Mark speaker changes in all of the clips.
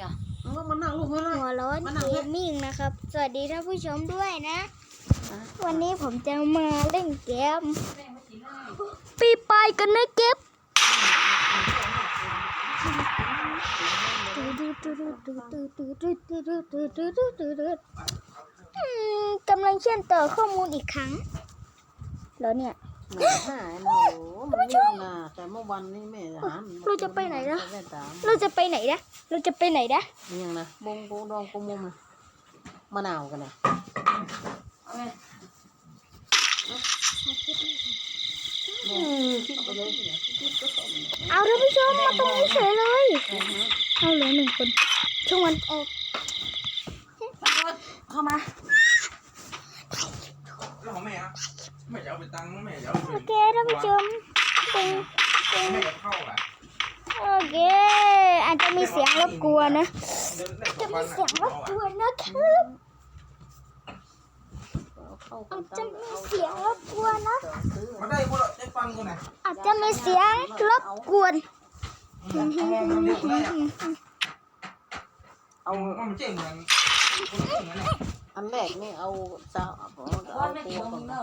Speaker 1: กัน
Speaker 2: มันก็มานั่งลูกเพื่อนเลย
Speaker 3: หัวร้อน
Speaker 2: มานั่ง
Speaker 3: เก
Speaker 2: เถอะ
Speaker 3: มมิ่งนะครับ สวัสดีท่านผู้ชมด้วยนะ วันนี้ผมจะมาเล่นเกมปีไปกันนะเก็บอืมกำลังเชื่อมต่อข้อมูลอีกครั้งแล้วเนี่ย
Speaker 2: หนาหายนะโอ้มันยุ่งนะแต่เมื่อวันนี้แม่หา
Speaker 3: เราจะไปไหนนะ
Speaker 2: แม่ตาม
Speaker 3: เราจะไปไหนนะ เราจะไปไหนนะ
Speaker 2: นี่ยังนะบงโกดองโกมุมนะมะนาวกันนะ
Speaker 1: เอาไง
Speaker 2: อืมคิดไปเลย
Speaker 3: เอาท่านผู้ชมมาตรงนี้เฉยเลย เอาเหลือหนึ่งคนช่วงวันออก
Speaker 1: เข้ามา
Speaker 4: แล้วของแม่อะแม่จะเอาไปตังค์แม่จะเอาไป
Speaker 3: โอเคท่านผู้ ชมเป็นเป็น
Speaker 4: แม่จะเข้าอะ
Speaker 3: โอเค อาจจะมีเสียงรบกวนนะ
Speaker 4: เดินได้ส
Speaker 3: จะ
Speaker 4: องวั
Speaker 3: มี
Speaker 4: น
Speaker 3: เสียงรบกวนนะครับ
Speaker 2: เข้า
Speaker 3: อาจจะมีเสียงรบกวนนะ
Speaker 4: มาได้กูละได้ฟังกูนะ
Speaker 3: อาจจะมีเสียงรบกวน
Speaker 4: เอามองมันเร็วได้อะ
Speaker 2: เอา
Speaker 4: เอามันเจ๊งเหมือนคนอื่นนะ
Speaker 2: อันแรกนี่เอาสาวเอา
Speaker 1: วันไม่
Speaker 2: ตั
Speaker 1: กี่
Speaker 2: ว
Speaker 1: โม
Speaker 2: ก่องน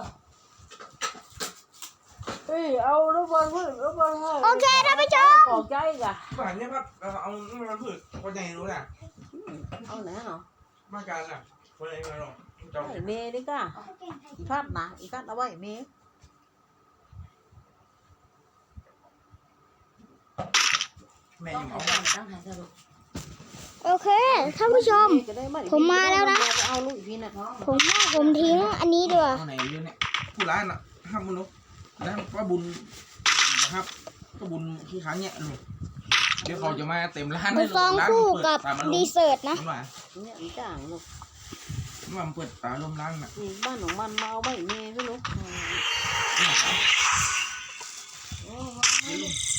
Speaker 1: เนอะ
Speaker 2: เฮ้ยเอาลูกบอลเพื่อนลูกบอลให้
Speaker 3: โอเคท่านผู้ชม
Speaker 1: ออกใจกะ
Speaker 4: บ้านเนี่ยครับเอามันพืชคนใหญ่รู้นะ
Speaker 2: เอาไหนเนาะ
Speaker 4: มาการอะคนใหญ่มาหรอกเจ้า
Speaker 2: ไอ้เมย์ดิก้าอีพัดนะอีพัดเอาไว้เมย์
Speaker 4: แม่
Speaker 1: ต้อ
Speaker 4: ยังง
Speaker 1: หา
Speaker 4: เอา
Speaker 1: ยใจตั้งหายใจลูก
Speaker 3: โอเคท่านผู้ชม
Speaker 2: จะได้ไผ
Speaker 3: มมาแล้วนะ
Speaker 2: เอาลูกอีกทีน่ะ
Speaker 3: ผมว่าผมทิ้งอันนี้ดีกว่า
Speaker 4: เอาไหนอยู่เนี่ยผู้ร้านอะห้ามมนุษย์ แล้วว่าบุญนะครับก็บุญขี้ค้างเนี่ยลูกเดี๋ยวเขาจะมาเต็มร้าน
Speaker 3: ไปฟองคู่กับดีเซอร์ตนะ
Speaker 4: มันว่า
Speaker 2: เนี่ยอีจ้างลูก
Speaker 4: มันเปิดตาลมร้านอะ
Speaker 2: นี่บ้านของมันมาเอาไว้เมย์ด้วยลูก
Speaker 3: เ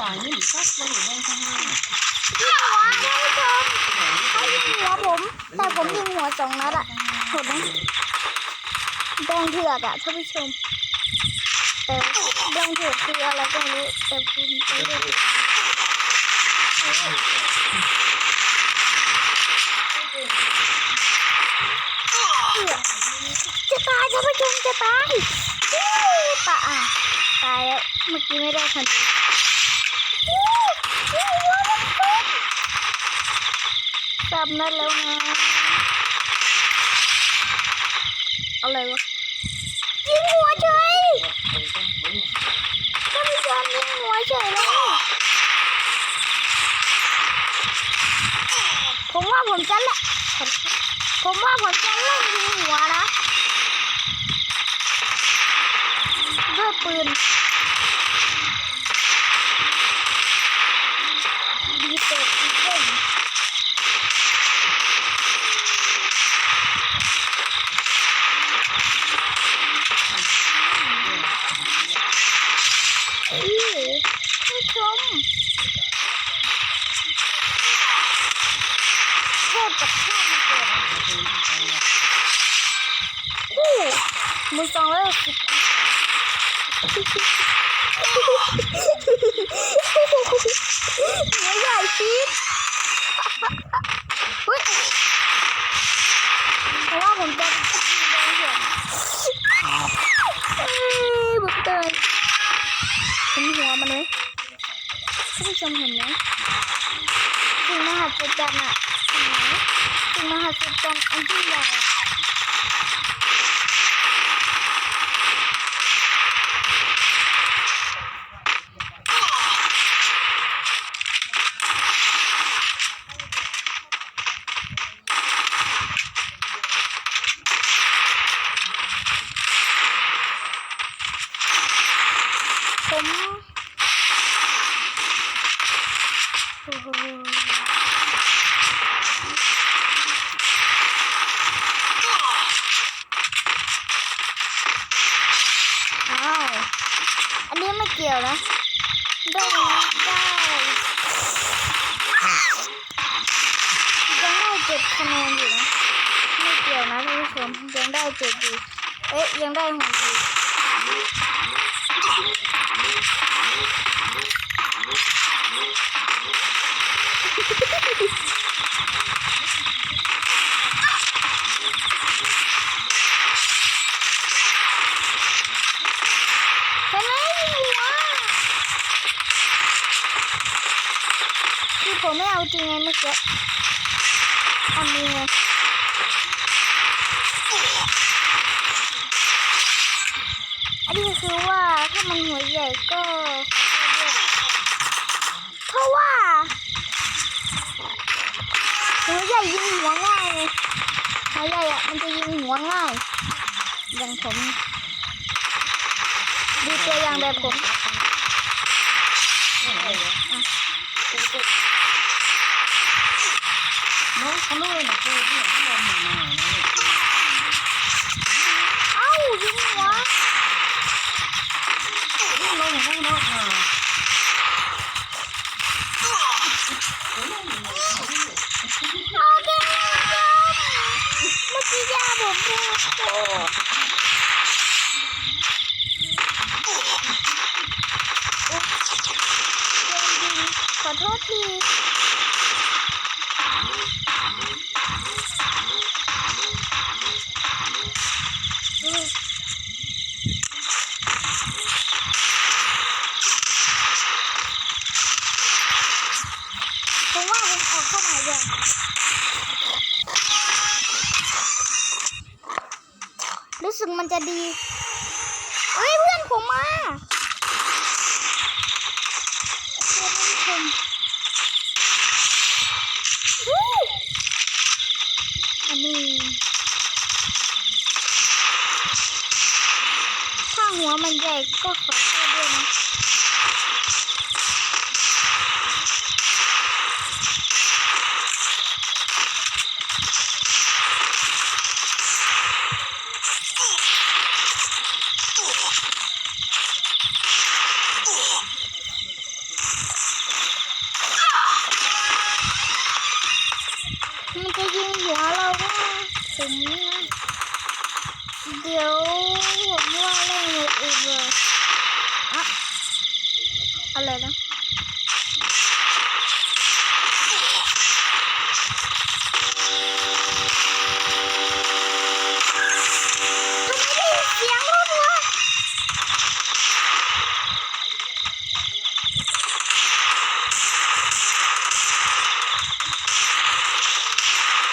Speaker 2: จ่ายนี่หรือซักไปอยู่ในข้างหน้า
Speaker 3: ยิงหัวท่านผู้ชมเขายิงหัวผม แต่ผมยิงหัวสองนัดอะเห็นไหมแดงเถือกอะท่านผู้ชมแต่แดงเถือกคืออะไรก็ไม่รู้แต่ผมไม่รู้จะตายท่านผู้ชมจะตายตายอะตายแล้วเมื่อกี้ไม่ได้ทันที อู้หัวมันคมจับนั่นแล้วนะ อะไรวะยิงหัวเฉยท่านผู้ชมยิงหัวเฉยเลยผมว่าผมจะแหละผมว่าผมจะเล่นยิงหัวนะ ด้วยปืนดีเปิดดีเกินเอ้ยผู้ชมโทษกับชาติมาเกิดคู่มือสองแล้วสิบ หัวใหญ่ปี๊ดเฮ้ยเพราะว่าผมจะยิงโดนหัวเอ้ยบุกเตยเห็นหัวมันไหมท่านผู้ชมเห็นไหมสิ่งมหัศจรรย์อะเห็นไหมสิ่งมหัศจรรย์อันที่ใหญ่ อ้าว อันนี้ไม่เกี่ยวนะ ได้ได้ยังได้เจ็ดคะแนนอยู่นะ ไม่เกี่ยวนะท่านผู้ชมยังได้เจ็ดอเอ๊ะยังได้หกอยู่ เห็นไหมยิงหัวคือผมไม่เอาจริงไงเมื่อกี้อันนี้ไงอันนี้คือว่าถ้ามันหัวใหญ่ก็ เพราะว่าหัวใหญ่ยิงหัวง่ายไงหัวใหญ่อะมันจะยิงหัวง่าย อย่างผมดูตัวอย่างแบบผม
Speaker 2: น้องเขาเลยนะคือที่เขาลงมาหน่อยนะ
Speaker 3: เอ้ายิงหัว
Speaker 2: นี่ลงข้างนอกอะ
Speaker 3: โอเคเมื่อกี้ยาผมพูดโอ้โดนยิง ขอโทษทีผมว่าผมออเข้ามาอย่า รู้สึกมันจะดีเฮ้ยเพื่อนผมมาเพื่อนผู้ชมเฮ้ยอันนี้ถ้าหัวมันใหญ่ก็ขอโทษด้วยนะ ผมนะเดี๋ยวผมว่าเล่นออื่นเลยอะอะไรนะทำไมได้ยินเสียงรถวะ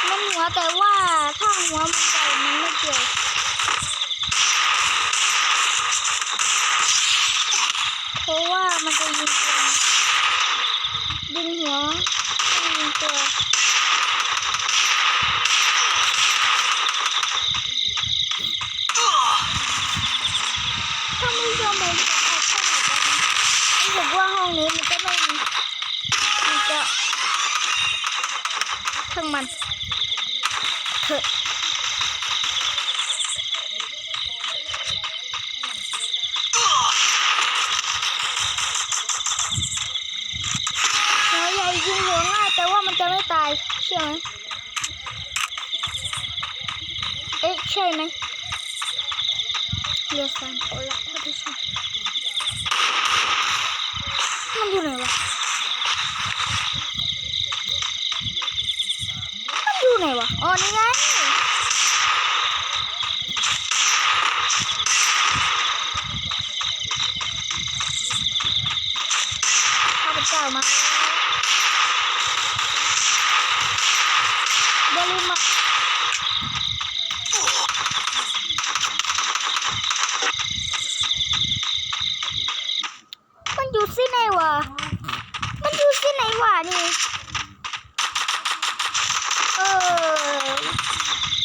Speaker 3: มันหัวแต่ว่าถ้าหัวมันใหญ่มันไม่เกี่ยว เพราะว่ามันจะยิงตัวดึงหัวไม่ยิงตัวถ้าไม่ยอมผมจะเอาเข้ามาได้ไหมรู้สึกว่าห้องนี้มันจะไม่มีมันจะทั้งมันเถอะหัวใหญ่ยิงหัวง่ายแตายใช่ไหมเอ๊ะใช่ไหมเรือสามคนละท่านผู้ชมมันอยู่ไหนวะมันอยู่ไหนวะอ๋อนี่ไง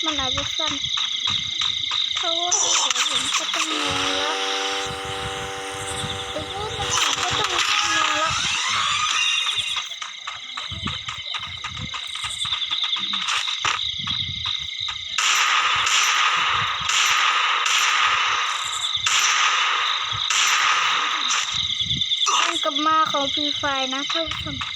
Speaker 3: มันอาจจะสั้นเพราะว่าเขียต้องนอแล้วเดี๋ยวก็ต้องนอนแล้วกลับมาของฟรีไฟนะท่านผู้ชม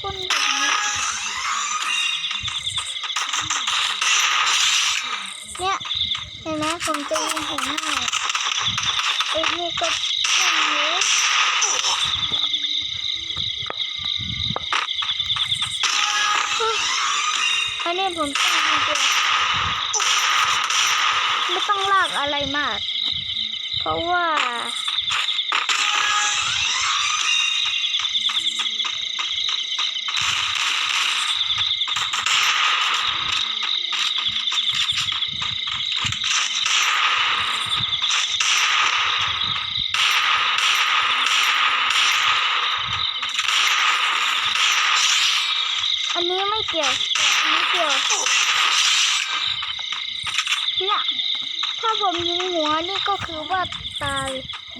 Speaker 3: คนแบบนี้เนี่ยเห็นไหมผมจะยิงหัวหน้าไอ้นี่ก็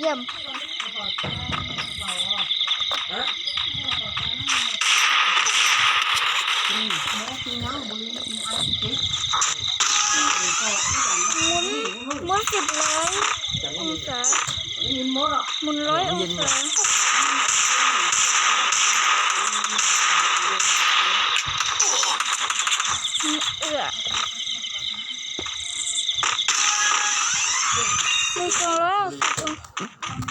Speaker 3: William. muốn muốn chụp lối ông
Speaker 2: xã muốn lối ông xã Yeah. Mình còn lối ông xã Thank you.